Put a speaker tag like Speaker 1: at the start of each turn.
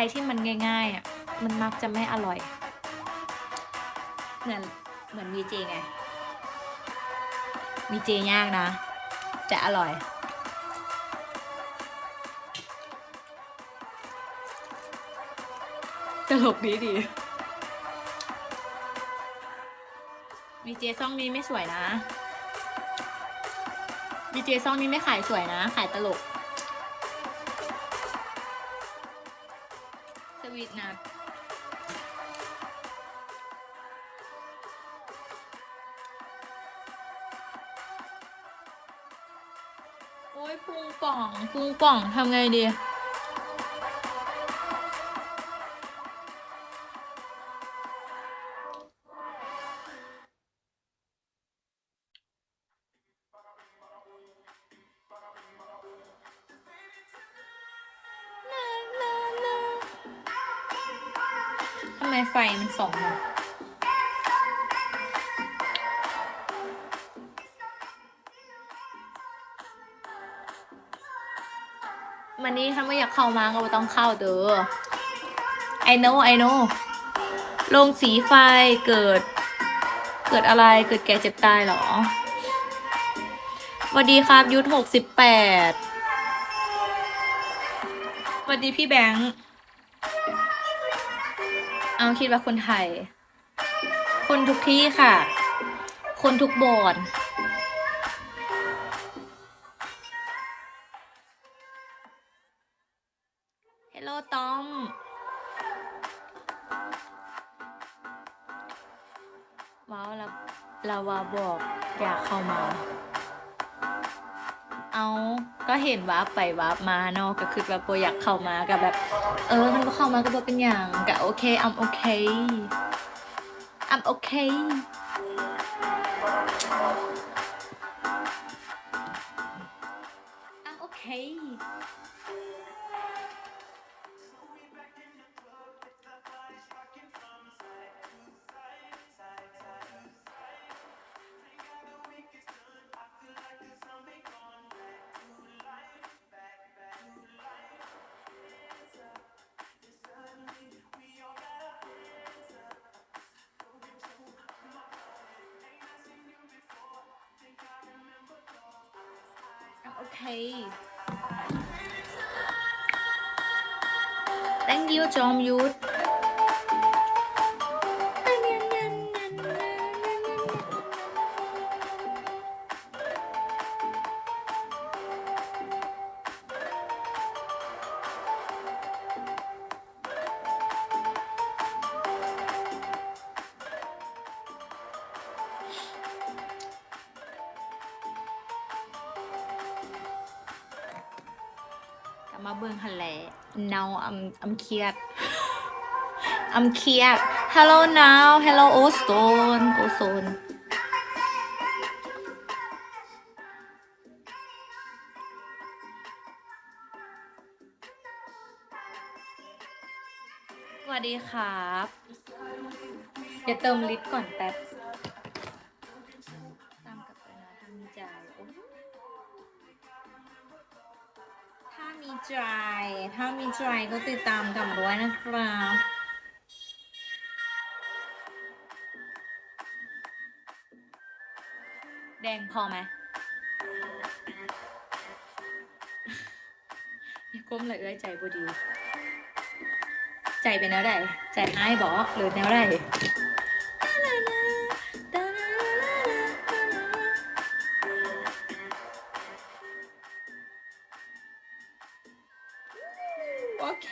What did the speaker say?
Speaker 1: อะไรที่มันง่ายๆอะมันมักจะไม่อร่อย เหมือนเหมือนวีเจไงวีเจยากนะ แต่อร่อยตลกดีดีวีเจซ่องนี้ไม่สวยนะวีเจซ่องนี้ไม่ขายสวยนะ ขายตลก วีทนัทโอ้ยพุงป่องพุงป่องทำไงดี ไมไฟมันส่องมันนี่ถ้าไม่อยากเข้ามาก็ไม่ต้องเข้าเด้อ I know I know ลงสีไฟเกิด เกิดอะไรเกิดแก่เจ็บตายเหรอสวัสดีครับยุทธหกสิบแปดสวัสดีพี่แบงค์ เอาคิดว่าคนไทย คนทุกที่ค่ะ คนทุกบสถ์เฮลโลตอมว้าวเราลาวาบอกอยากเข้ามา เอาก็เห็นวาร์ปไปวาร์ปมาเนาะก็คือแบบโบอยากเข้ามากับแบบ เออมันก็เข้ามาก็บ่เป็นอย่างก็โอเค I'm okay I'm okay I'm โอเคอัมโอเค ทธกลับ มาเบิ่งหันแหละ now I'm I'm เครียด I'm เครียด hello now hello ozone ozone สวัสดีครับเดี๋ยวเติมลิตรก่อนแป๊บ ตามกับไปนะถ้ามใจโอ้ มีใจ ถ้ามีใจก็ติดตามกันด้วยนะครับแดงพอไหมอย่ก้มเลยเอ้ยใจบดี ใจเป็นแนวใดใจอ้ายบอกหรือแนวใด โอเค